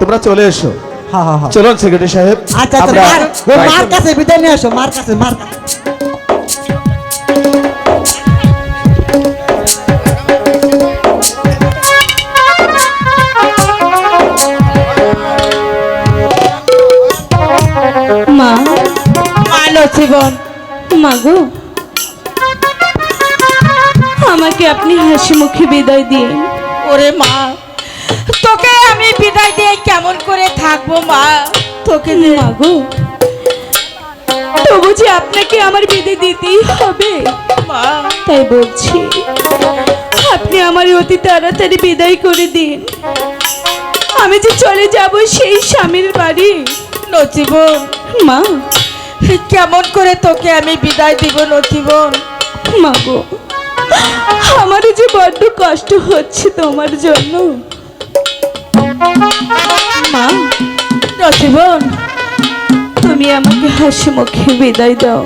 তোমরা চলে এসো। হ্যাঁ হ্যাঁ হ্যাঁ চলুন সেক্রেটারি সাহেব আচ্ছা আচ্ছা মার কাছে বিদায় নিয়ে আসো মার কাছে মার মা জীবন। মা আমাকে আপনি হাসি মুখে বিদায় দিন। ওরে মা। তোকে আমি বিদায় দিয়ে কেমন করে থাকব মা? তোকে যে মা গো। তবু যে আপনাকে আমার বিদায় দিতেই হবে মা। তাই বলছি আপনি আমার অতি তাড়াতাড়ি বিদায় করে দিন। আমি যে চলে যাব সেই স্বামীর বাড়ি। নচিবন মা। কেমন করে তোকে আমি বিদায় দিব নচিবন মা গো আমারও যে বড্ড কষ্ট হচ্ছে তোমার জন্য। নচিবন তুমি আমাকে হাসি মুখে বিদায় দাও।